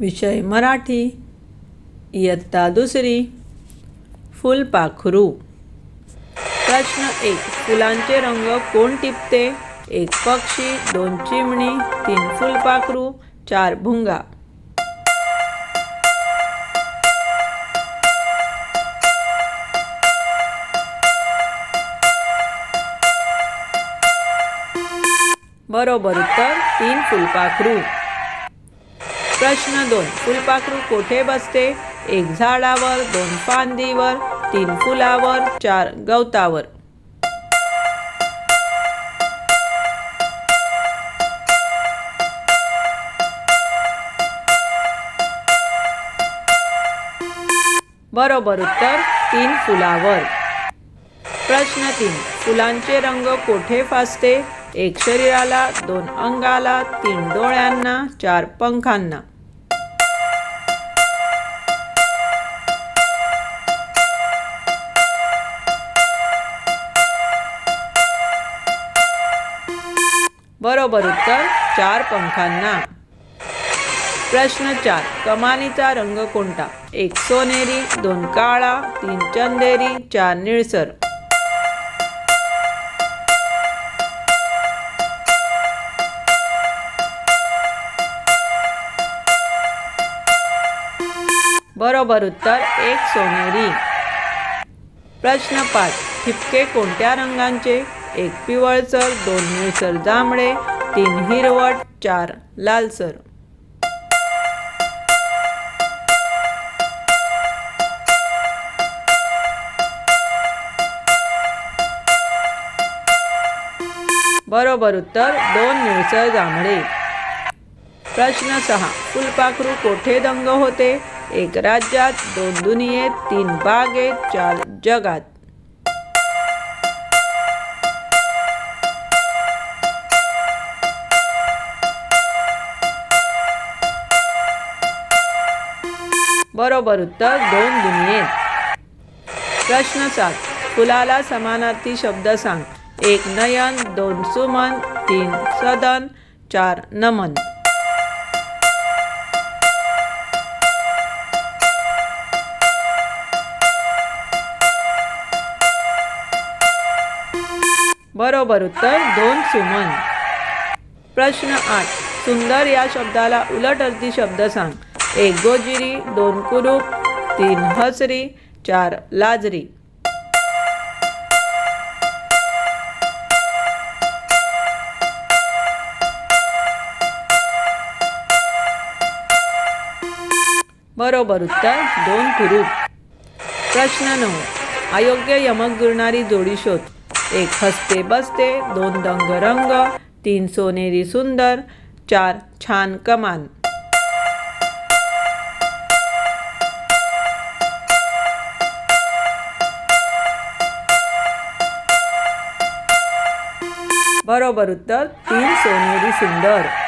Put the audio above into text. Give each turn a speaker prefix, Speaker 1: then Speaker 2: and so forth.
Speaker 1: विषय मराठी इयत्ता दुसरी फुलपाखरू. प्रश्न एक फुलांचे रंग कोण टिपते? एक पक्षी दोन चिमणी तीन फुलपाखरू चार भुंगा. बरोबर उत्तर तीन फुलपाखरू. प्रश्न दोन. फुलपाखरू कोठे बसते? एक झाडावर दोन फांदीवर तीन फुलावर चार गवतावर. बरोबर उत्तर तीन फुलावर. प्रश्न तीन. फुलांचे रंग कोठे फासते? एक शरीराला दोन अंगाला तीन डोळ्यांना चार पंखांना. बरोबर उत्तर चार पंखांना. प्रश्न चार कमानीचा रंग कोणता? एक सोनेरी दोन काळा तीन चंदेरी चार निळसर. बरोबर उत्तर एक सोनेरी. प्रश्न पाच. ठिपके कोणत्या रंगांचे? एक पिवळसर दोन निळसर जांभळे तीन हिरवट चार लालसर बरोबर उत्तर दोन निळसर जांभळे. प्रश्न सहा. फुलपाखरू कोठे दंग होते? एक राज्यात दोन दुनियेत तीन बागेत चार जगात. बरोबर उत्तर दोन दुनियेत. प्रश्न सात. फुलाला समानार्थी शब्द सांग. एक नयन दोन सुमन तीन सदन चार नमन. बरोबर उत्तर दोन सुमन. प्रश्न आठ. सुंदर या शब्दाला उलट अर्थी शब्द सांग. एक गोजिरी दोन कुरूप तीन हसरी चार लाजरी. बरोबर उत्तर दोन कुरूप प्रश्न नऊ. अयोग्य यमक जुळणारी जोडी शोध. एक हसते बसते, दोन दंग रंग तीन सोनेरी सुंदर, चार छान कमान। बरोबर उत्तर, तीन सोनेरी सुंदर।